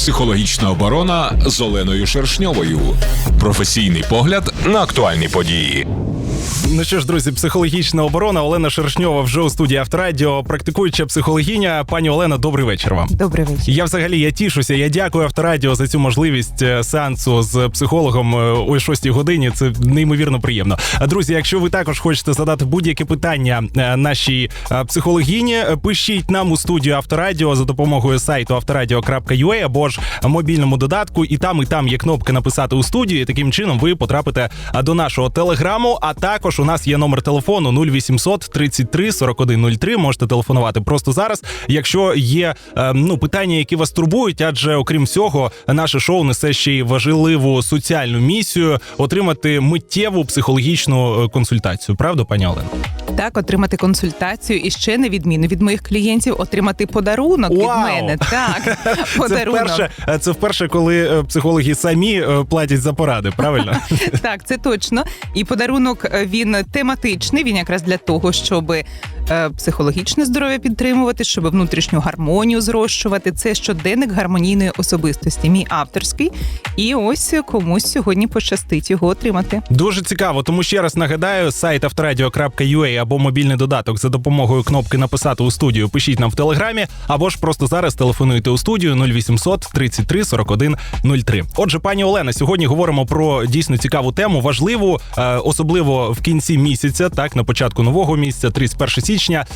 Психологічна оборона з Оленою Шершньовою. Професійний погляд на актуальні події. Ну що ж, друзі, психологічна оборона Олена Шершньова вже у студії Авторадіо, практикуюча психологиня. Пані Олена, добрий вечір вам. Добрий вечір. Я взагалі я тішуся. Я дякую Авторадіо за цю можливість е, сеансу з психологом е, о 6 годині. Це неймовірно приємно. А друзі, якщо ви також хочете задати будь-яке питання е, нашій психологіні, пишіть нам у студію Авторадіо за допомогою сайту авторадіо.ua або ж мобільному додатку. І там, і там є кнопка написати у студію. І таким чином ви потрапите до нашого телеграму. А також у нас є номер телефону 0800 33 41 03. Можете телефонувати просто зараз. Якщо є е, ну питання, які вас турбують, адже окрім всього, наше шоу несе ще й важливу соціальну місію отримати миттєву психологічну е, консультацію. Правда, пані Олена? Так, отримати консультацію і ще на відміну від моїх клієнтів, отримати подарунок від мене. Так, Це подарунок. вперше, е, це вперше, коли е, психологи самі платять за поради. Правильно? Так, це точно. І подарунок він тематичний. Він якраз для того, щоб психологічне здоров'я підтримувати, щоб внутрішню гармонію зрощувати. Це щоденник гармонійної особистості. Мій авторський. І ось комусь сьогодні пощастить його отримати. Дуже цікаво, тому ще раз нагадаю, сайт авторадіо.ua або мобільний додаток за допомогою кнопки написати у студію. Пишіть нам в телеграмі, або ж просто зараз телефонуйте у студію 0800 33 41 03. Отже, пані Олена, сьогодні говоримо про дійсно цікаву тему, важливу, е, особливо в кінці місяця, так на початку нового місяця, 31 січня.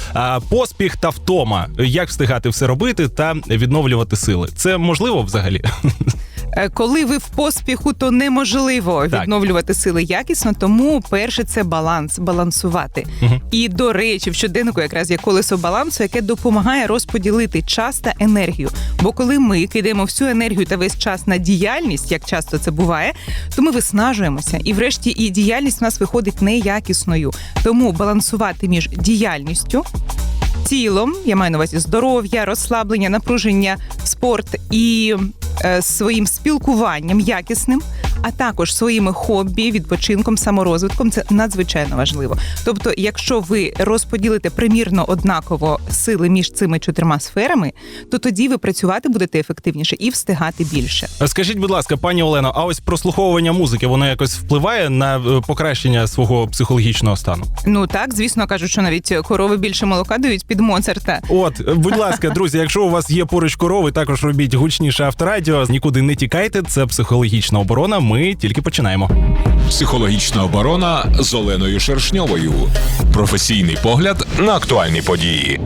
Поспіх та втома. Як встигати все робити та відновлювати сили? Це можливо взагалі? Е, Коли ви в поспіху, то неможливо Так. відновлювати сили якісно. Тому перше це баланс, балансувати. Мгм. І до речі, в щоденнику якраз є колесо балансу, яке допомагає розподілити час та енергію. Бо коли ми кидаємо всю енергію та весь час на діяльність, як часто це буває, то ми виснажуємося. І врешті і діяльність у нас виходить неякісною. Тому балансувати між діяльністю. Тілом, я маю на увазі здоров'я, розслаблення, напруження, спорт і своїм спілкуванням якісним, а також своїми хобі, відпочинком, саморозвитком це надзвичайно важливо. Тобто, якщо ви розподілите примірно однаково сили між цими чотирма сферами, то тоді ви працювати будете ефективніше і встигати більше. Скажіть, будь ласка, пані Олено, а ось прослуховування музики воно якось впливає на е, покращення свого психологічного стану? Ну так, звісно, кажуть, що навіть корови більше молока дають під Моцарта. От, е, будь ласка, друзі, якщо у вас є поруч корови, також робіть гучніше авторадіо. Нікуди не тікайте. Це психологічна оборона. Ми тільки починаємо. Психологічна оборона з Оленою Шершньовою. Професійний погляд на актуальні події.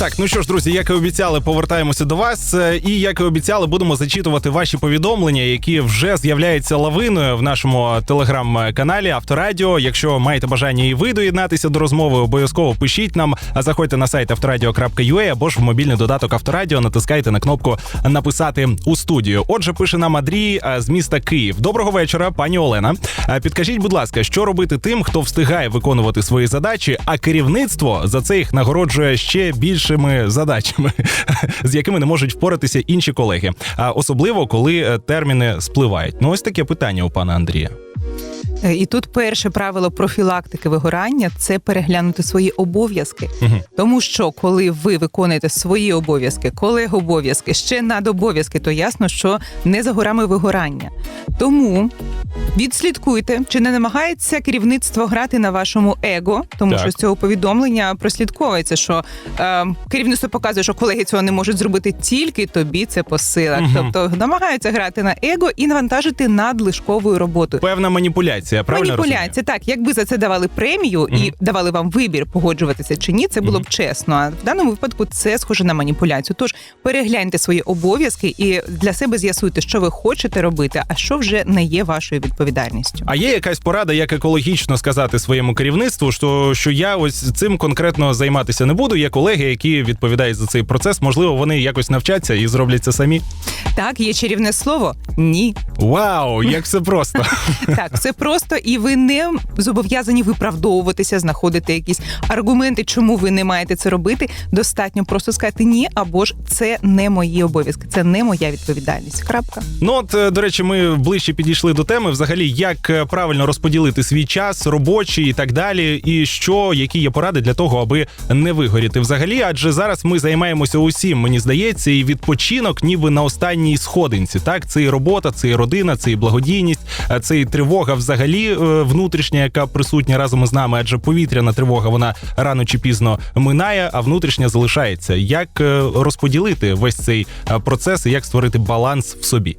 Так, ну що ж, друзі, як і обіцяли, повертаємося до вас. Е, І як і обіцяли, будемо зачитувати ваші повідомлення, які вже з'являються лавиною в нашому телеграм-каналі Авторадіо. Якщо маєте бажання і ви доєднатися до розмови, обов'язково пишіть нам. А заходьте на сайт авторадіо.ua або ж в мобільний додаток Авторадіо, натискайте на кнопку написати у студію. Отже, пише нам Андрій е, з міста Київ. Доброго вечора, пані Олена. Е, Підкажіть, будь ласка, що робити тим, хто встигає виконувати свої задачі, а керівництво за це їх нагороджує ще більшими задачами, з якими не можуть впоратися інші колеги. А особливо коли е, терміни спливають. Ну ось таке питання у пана Андрія. Е, І тут перше правило профілактики вигорання це переглянути свої обов'язки. Мгм. Тому що коли ви виконуєте свої обов'язки, колег обов'язки, ще надобов'язки, то ясно, що не за горами вигорання. Тому відслідкуйте, чи не намагається керівництво грати на вашому его, тому Так. що з цього повідомлення прослідковується, що е, керівництво показує, що колеги цього не можуть зробити тільки тобі це по силах. Мгм. Тобто намагаються грати на его і навантажити надлишковою роботою. Певна маніпуляція, правильно Маніпуляція, так. Якби за це давали премію і Мгм. давали вам вибір погоджуватися чи ні, це було Мгм. б чесно. А в даному випадку це схоже на маніпуляцію. Тож перегляньте свої обов'язки і для себе з'ясуйте, що ви хочете робити, а що вже не є вашою відповідальністю. А є якась порада, як екологічно сказати своєму керівництву, що, що я ось цим конкретно займатися не буду. Є колеги, які відповідають за цей процес. Можливо, вони якось навчаться і зроблять це самі. Так, є чарівне слово? Ні. Вау, як все просто. Так, все просто, і ви не зобов'язані виправдовуватися, знаходити якісь аргументи, чому ви не маєте це робити. Достатньо просто сказати ні, або ж це не мої обов'язки, це не моя відповідальність. Крапка. Ну от, е, до речі, ми ближче підійшли до теми. Взагалі, як е, правильно розподілити свій час, робочий і так далі, і що, які є поради для того, аби не вигоріти. Взагалі, адже зараз ми займаємося усім, мені здається, і відпочинок, ніби на останній сходинці. Так, це і робота, це і родина, це і благодійність, е, це і тривога взагалі е, внутрішня, яка присутня разом із нами, адже повітряна тривога вона рано чи пізно минає, а внутрішня залишається. Як е, розподілити весь цей е, процес і як створити баланс в собі?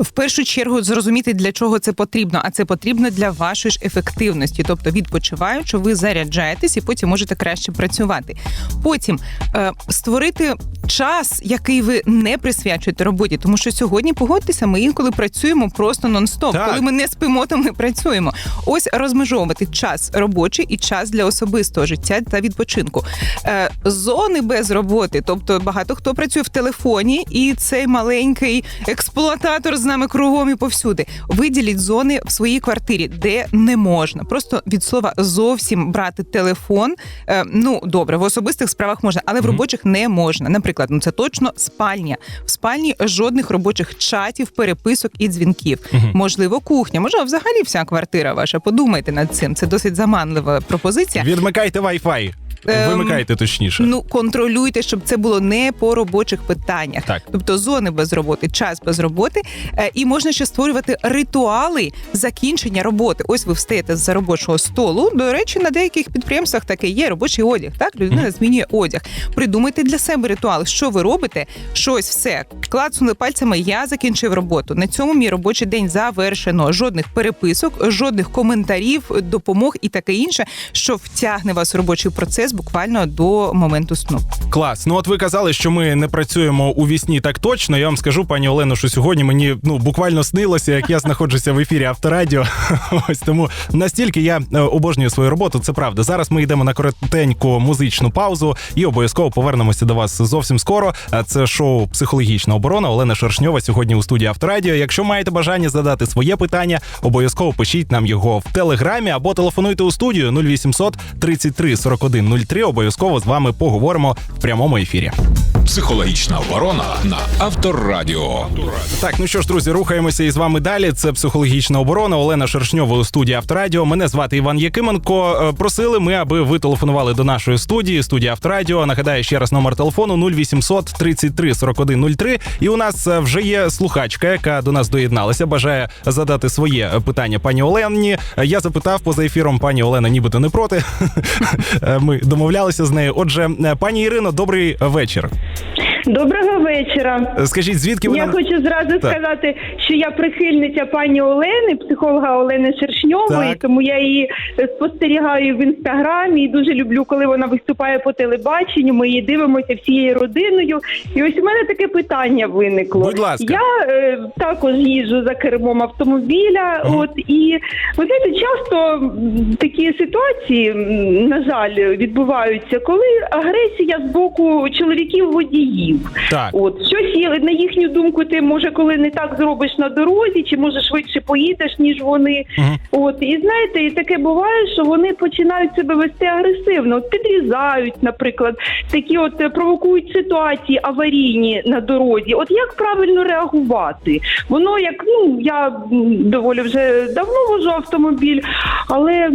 В першу чергу зрозуміти, для чого це потрібно, а це потрібно для вашої ж ефективності. Тобто, відпочиваючи, ви заряджаєтесь і потім можете краще працювати. Потім е, створити час, який ви не присвячуєте роботі, тому що сьогодні погодьтеся, ми інколи працюємо просто нон-стоп. Так. Коли ми не спимо, то ми працюємо. Ось розмежовувати час робочий і час для особистого життя та відпочинку. Е, зони без роботи, тобто багато хто працює в телефоні, і цей маленький експлуататор з нами кругом і повсюди. Виділіть зони в своїй квартирі, де не можна. Просто від слова зовсім брати телефон. Е, ну добре, в особистих справах можна, але в робочих не можна. Наприклад, ну це точно спальня. В спальні жодних робочих чатів, переписок і дзвінків. Можливо, кухня, може, взагалі вся квартира ваша. Подумайте над цим. Це досить заманлива пропозиція. Відмикайте Wi-Fi. Ем, Вимикайте точніше. Ну контролюйте, щоб це було не по робочих питаннях. Так. Тобто зони без роботи, час без роботи, Е, і можна ще створювати ритуали закінчення роботи. Ось ви встаєте з робочого столу. До речі, на деяких підприємствах таке є робочий одяг. Так, людина змінює одяг. Придумайте для себе ритуал, що ви робите. Щось все клацнули пальцями. Я закінчив роботу. На цьому мій робочий день завершено. Жодних переписок, жодних коментарів, допомог і таке інше, що втягне вас у робочий процес буквально до моменту сну. Клас. Ну от ви казали, що ми не працюємо у вісні так точно. Я вам скажу, пані Олено, що сьогодні мені ну буквально снилося, як я знаходжуся в ефірі Авторадіо. Ось тому настільки я е, обожнюю свою роботу. Це правда. Зараз ми йдемо на коротеньку музичну паузу і обов'язково повернемося до вас зовсім скоро. Це шоу Психологічна оборона. Олена Шершньова сьогодні у студії Авторадіо. Якщо маєте бажання задати своє питання, обов'язково пишіть нам його в телеграмі або телефонуйте у студію 0800 33 41 03. Обов'язково з вами поговоримо в прямому ефірі. Психологічна оборона на Авторадіо. Так, ну що ж, друзі, рухаємося із вами далі. Це психологічна оборона. Олена Шершньова у студії Авторадіо. Мене звати Іван Якименко. Е, Просили ми, аби ви телефонували до нашої студії, студії Авторадіо. Нагадаю ще раз номер телефону 0800 33 41 03. І у нас е, вже є слухачка, яка до нас доєдналася. Бажає задати своє е, питання пані Олені. Я запитав поза ефіром, пані Олена, нібито не проти. Ми домовлялися з нею. Отже, е, пані Ірино, добрий вечір. Доброго вечора. Е, Скажіть, звідки ви Я нам... хочу зразу Так. сказати, що я прихильниця пані Олени, психолога Олени Шершньової, Так. тому я її е, спостерігаю в інстаграмі і дуже люблю, коли вона виступає по телебаченню. Ми її дивимося всією родиною. І ось у мене таке питання виникло. Будь ласка. Я е, також їжджу за кермом автомобіля. Мгм. От і ви знаєте, часто такі ситуації, на жаль, відбуваються, коли агресія з боку чоловіків водіїв. Так. От щось є на їхню думку, ти може, коли не так зробиш на дорозі, чи може швидше поїдеш, ніж вони. Мгм. От і знаєте, і таке буває, що вони починають себе вести агресивно, от підрізають, наприклад, такі от е, провокують ситуації аварійні на дорозі. От як правильно реагувати? Воно як ну я доволі вже давно вожу автомобіль, але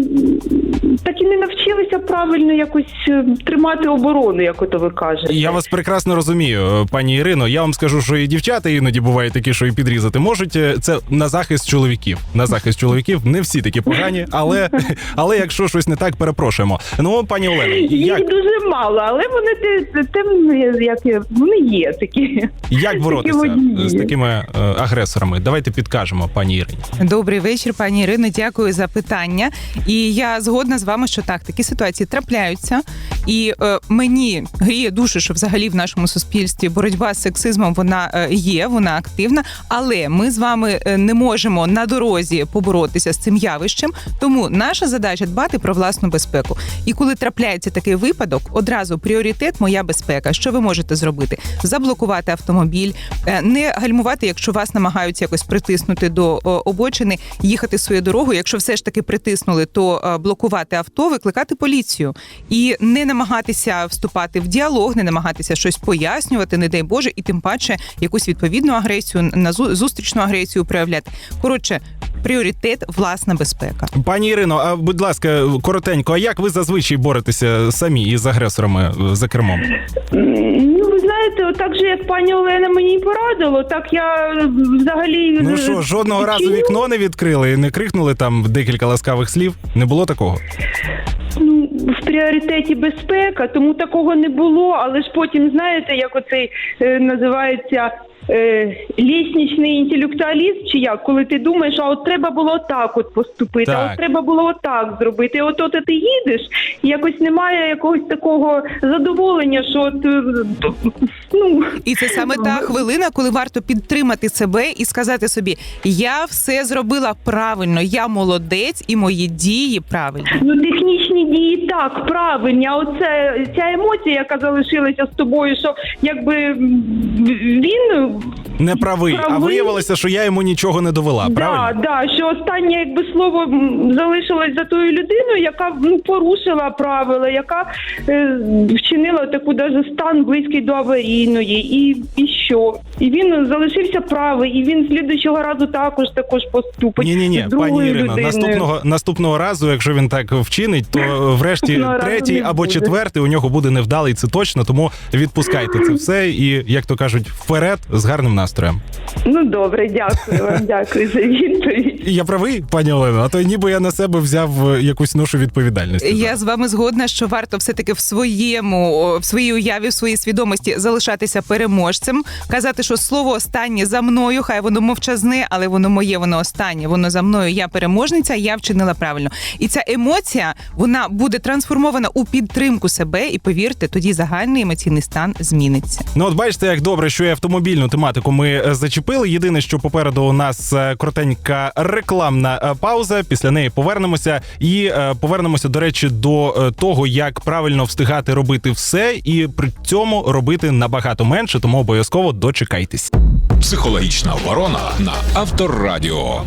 так і не навчилися правильно якось е, тримати оборону, як ото ви кажете. Я вас прекрасно розумію, е, пані Ірино. Я вам скажу, що і дівчата іноді бувають такі, що і підрізати можуть. Е, Це на захист чоловіків. На захист чоловіків не всі такі погані, але але якщо щось не так, перепрошуємо. Ну, пані Олено, як, Їх дуже мало, але вони тим як вони є такі. як боротися водії. з такими е, агресорами? Давайте підкажемо, пані Ірині. Добрий вечір, пані Ірино. Дякую за питання. І я згодна з вами, що так, такі ситуації трапляються. І е, мені гріє душу, що взагалі в нашому суспільстві суспільстві боротьба з сексизмом вона е, є, вона активна, але ми з вами е, не можемо на дорозі поборотися з цим явищем. Тому наша задача дбати про власну безпеку. І коли трапляється такий випадок, одразу пріоритет моя безпека. Що ви можете зробити? Заблокувати автомобіль, е, не гальмувати, якщо вас намагаються якось притиснути до обочини, їхати свою дорогу. Якщо все ж таки притиснули, то блокувати авто, викликати поліцію і не намагатися вступати в діалог, не намагатися щось пояснювати, не дай Боже, і тим паче якусь відповідну агресію на зу- зустрічну агресію проявляти. Коротше, пріоритет власна безпека. Пані Ірино, а будь ласка, коротенько, а як ви зазвичай боретеся самі із агресорами е, за кермом? Ну, ви знаєте, отак же, як пані Олена мені й порадила, так я взагалі. Ну що, жодного разу вікно не відкрили і не крикнули там декілька ласкавих слів? Не було такого? В пріоритеті безпека, тому такого не було. Але ж потім, знаєте, як оцей е, називається е, ліснічний інтелектуалізм, чи як, коли ти думаєш, а от треба було так от поступити, а от треба було отак зробити. От от ти їдеш, і якось немає якогось такого задоволення, що от е, ну І це саме та хвилина, коли варто підтримати себе і сказати собі: я все зробила правильно, я молодець, і мої дії правильні. Ну, технічні дії так, правильні. А оце ця емоція, яка залишилася з тобою, що якби м, він home. Не правий, а Правий. виявилося, що я йому нічого не довела. да, Правильно? да, що останнє якби слово м, залишилось за тою людиною, яка ну порушила правила, яка е, вчинила таку даже стан близький до аварійної, і, і що? І він залишився правий, і він слідуючого разу також також поступить. Ні, ні, ні, з другою пані людиною. наступного наступного разу, якщо він так вчинить, то е, врешті Наступного разу третій не або буде. четвертий у нього буде невдалий. Це точно. Тому відпускайте це все і, як то кажуть, вперед з гарним настроєм. Ну добре, дякую вам, дякую за відповідь. Я правий, пані Олено, а то ніби я на себе взяв е, якусь ношу відповідальності. Я з вами згодна, що варто все таки в своєму в своїй уяві, в своїй свідомості залишатися переможцем, казати, що слово останнє за мною, хай воно мовчазне, але воно моє, воно останнє, воно за мною. Я переможниця, я вчинила правильно. І ця емоція вона буде трансформована у підтримку себе, і повірте, тоді загальний емоційний стан зміниться. Ну, от бачите, як добре, що і автомобільну тематику ми е, зачепили. Єдине, що попереду у нас е, коротенька рекламна е, пауза. Після неї повернемося і повернемося, до речі, до того, як правильно встигати робити все, і при цьому робити набагато менше. Тому обов'язково дочекайтесь. Психологічна оборона на Авторадіо.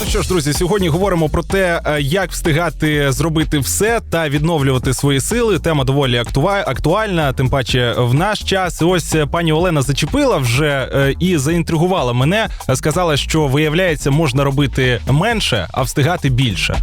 Ну що ж, друзі, сьогодні говоримо про те, е, як встигати зробити все та відновлювати свої сили. Тема доволі актуа- актуальна, тим паче в наш час. Ось е, пані Олена зачепила вже е, і заінтригувала мене. Сказала, що виявляється, можна робити менше, а встигати більше.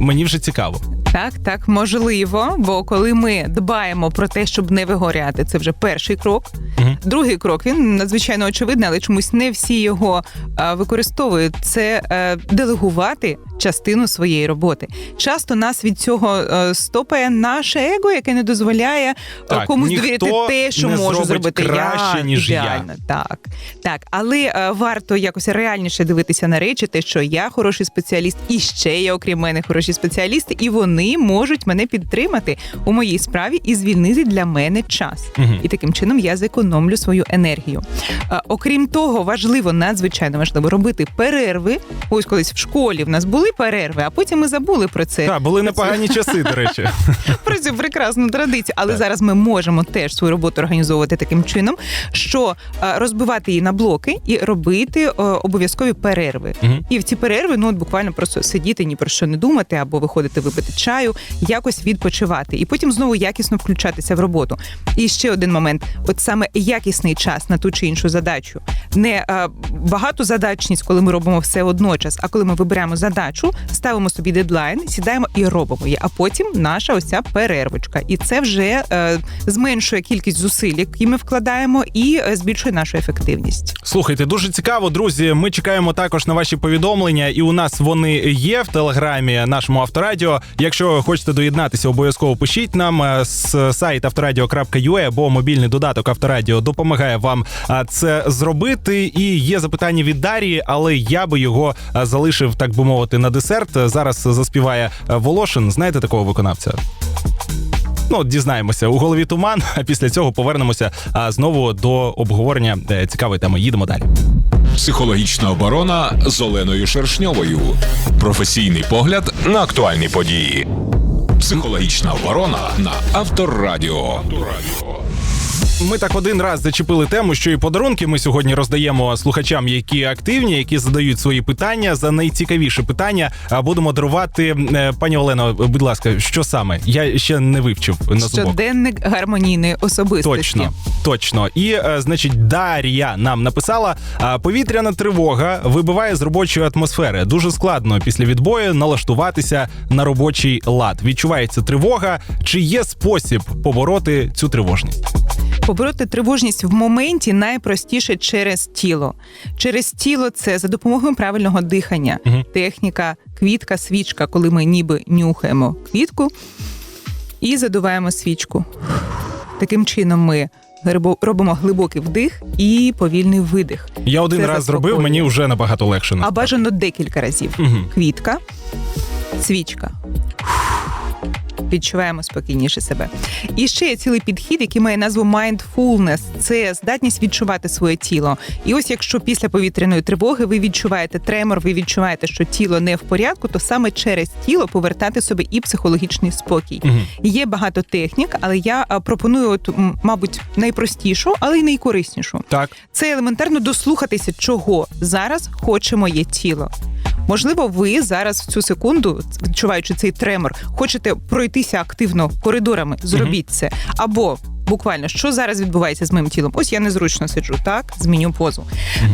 Мені вже цікаво. Так, так, можливо, бо коли ми дбаємо про те, щоб не вигоряти, це вже перший крок. Угу. Другий крок він надзвичайно очевидний, але чомусь не всі його а, використовують. Це е, делегувати частину своєї роботи. Часто нас від цього е, стопає наше его, яке не дозволяє е, Так, комусь довірити те, що можу зробити краще, я, ніж я. Так, так, але е, варто якось реальніше дивитися на речі, те, що я хороший спеціаліст, і ще є окрім мене хороші спеціалісти, і вони можуть мене підтримати у моїй справі і звільнити для мене час. Мгм. І таким чином я зекономлю свою енергію. Окрім того, важливо, надзвичайно важливо робити перерви. Ось колись в школі в нас були перерви, а потім ми забули про це. Так, були непогані часи, до речі. про цю прекрасну традицію. Але зараз ми можемо теж свою роботу організовувати таким чином, що е, розбивати її на блоки і робити е, обов'язкові перерви. І в ці перерви ну от буквально просто сидіти ні про що не думати, або виходити випити чаю, якось відпочивати, і потім знову якісно включатися в роботу. І ще один момент: от саме якісний час на ту чи іншу задачу, не е, багатозадачність, коли ми робимо все одночас, а коли ми вибираємо задачу, ставимо собі дедлайн, сідаємо і робимо її. А потім наша ось ця перервочка, і це вже е, зменшує кількість зусиль, які ми вкладаємо, і е, збільшує нашу ефективність. Слухайте, дуже цікаво, друзі. Ми чекаємо також на ваші повідомлення, і у нас вони є в телеграмі нашому авторадіо. Якщо хочете доєднатися, обов'язково пишіть нам е, з сайт авторадіо.ua або мобільний додаток Авторадіо допомагає вам це зробити. І є запитання від Дарії, але я би його залишив, так би мовити, на десерт. Зараз заспіває Волошин. Знаєте такого виконавця? Ну, дізнаємося у голові туман. А після цього повернемося знову до обговорення е, цікавої теми. Їдемо далі. Психологічна оборона з Оленою Шершньовою. Професійний погляд на актуальні події. Психологічна оборона на Авторадіо. Ми так один раз зачепили тему, що і подарунки ми сьогодні роздаємо слухачам, які активні, які задають свої питання. За найцікавіше питання а, будемо дарувати. Е, Пані Олено, будь ласка, що саме? Я ще не вивчив на зубок. Щоденник гармонійної особистості. Точно, точно. І е, значить, Дар'я нам написала: повітряна тривога вибиває з робочої атмосфери. Дуже складно після відбою налаштуватися на робочий лад. Відчувається тривога. Чи є спосіб побороти цю тривожність? Побороти тривожність в моменті найпростіше через тіло. Через тіло це за допомогою правильного дихання, Мгм. техніка, квітка, свічка, коли ми ніби нюхаємо квітку і задуваємо свічку. Таким чином ми робимо глибокий вдих і повільний видих. Я один Це раз зробив, мені вже набагато легше. А бажано декілька разів. Мгм. Квітка, свічка. Відчуваємо спокійніше себе. І ще є цілий підхід, який має назву mindfulness. Це здатність відчувати своє тіло. І ось якщо після повітряної тривоги ви відчуваєте тремор, ви відчуваєте, що тіло не в порядку, то саме через тіло повертати собі і психологічний спокій. Мгм. Є багато технік, але я пропоную, от, мабуть, найпростішу, але й найкориснішу Так. це елементарно дослухатися, чого зараз хоче моє тіло. Можливо, ви зараз в цю секунду, відчуваючи цей тремор, хочете пройтися активно коридорами. Зробіть це. Або буквально, що зараз відбувається з моїм тілом? Ось я незручно сиджу, так зміню позу.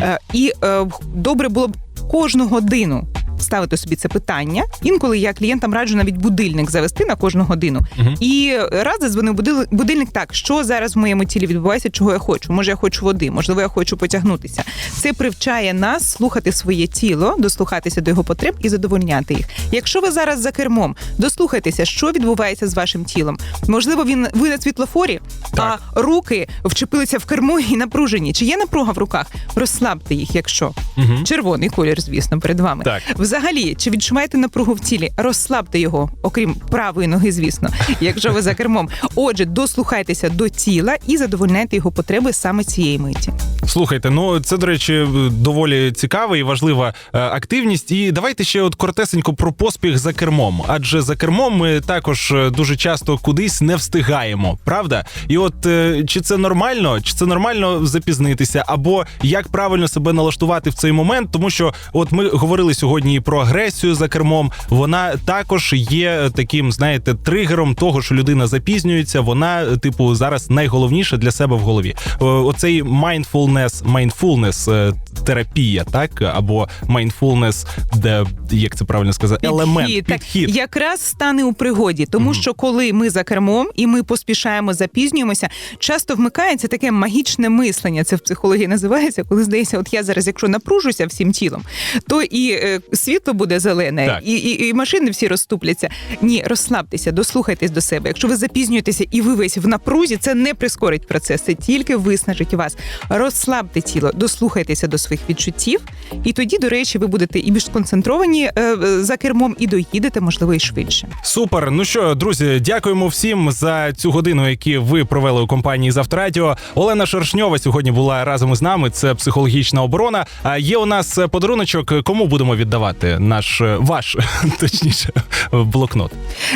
Е, і е, добре було б кожну годину. Ставити собі це питання. Інколи я клієнтам раджу навіть будильник завести на кожну годину. Мгм. І раз задзвонив будильник так, що зараз в моєму тілі відбувається, чого я хочу. Може, я хочу води, можливо, я хочу потягнутися. Це привчає нас слухати своє тіло, дослухатися до його потреб і задовольняти їх. Якщо ви зараз за кермом, дослухайтеся, що відбувається з вашим тілом. Можливо, він ви на світлофорі, Так. а руки вчепилися в кермо і напружені. Чи є напруга в руках? Розслабте їх, якщо Мгм. червоний колір, звісно, перед вами. Так. Взагалі, чи відчуваєте напругу в тілі? Розслабте його, окрім правої ноги, звісно, якщо ви за кермом. Отже, дослухайтеся до тіла і задовольняйте його потреби саме цієї миті. Слухайте, ну це до речі, доволі цікава і важлива е, активність. І давайте ще от коротесенько про поспіх за кермом. Адже за кермом ми також е, дуже часто кудись не встигаємо, правда? І от е, чи це нормально, чи це нормально запізнитися, або як правильно себе налаштувати в цей момент, тому що от ми говорили сьогодні про агресію за кермом. Вона також є таким, знаєте, тригером того, що людина запізнюється. Вона, типу, зараз найголовніше для себе в голові. Е, Оцей mindfulness, mindfulness е, терапія, так або mindfulness, де як це правильно сказати, елемент так, підхід. якраз стане у пригоді, тому що коли ми за кермом і ми поспішаємо, запізнюємося, часто вмикається таке магічне мислення. Це в психології називається, коли здається, от я зараз, якщо напружуся всім тілом, то і е, світло буде зелене, Так. і, і, і машини всі розступляться. Ні, розслабтеся, дослухайтесь до себе. Якщо ви запізнюєтеся і ви весь в напрузі, це не прискорить процес, це тільки виснажить вас. Розслабте тіло, дослухайтеся до своїх відчуттів, і тоді, до речі, ви будете і більш сконцентровані е, е, за кермом, і доїдете, можливо, і швидше. Супер. Ну що, друзі, дякуємо всім за цю годину, які ви провели у компанії з Авторадіо. Олена Шершньова сьогодні була разом із нами. Це психологічна оборона. А є у нас подаруночок. Кому будемо віддавати наш е, ваш точніше блокнот?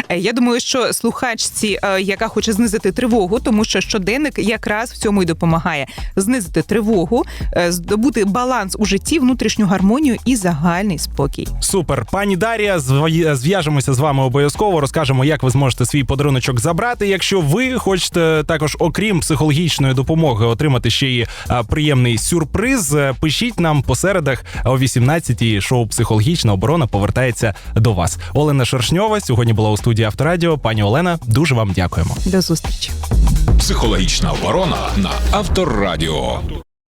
Е, Я думаю, що слухачці, е, яка хоче знизити тривогу, тому що щоденник якраз в цьому й допомагає знизити тривогу, здобути баланс у житті, внутрішню гармонію і загальний спокій. Супер, пані Дар'я, зв- зв'яжемося з вами обов'язково. Розкажемо, як ви зможете свій подаруночок забрати. Якщо ви хочете також, окрім психологічної допомоги, отримати ще й приємний сюрприз, пишіть нам по середах о 18-й шоу Психологічна оборона повертається до вас. Олена Шершньова сьогодні була у студії Авторадіо. Пані Олена, дуже вам дякуємо. До зустрічі. Психологічна оборона на Авторадіо.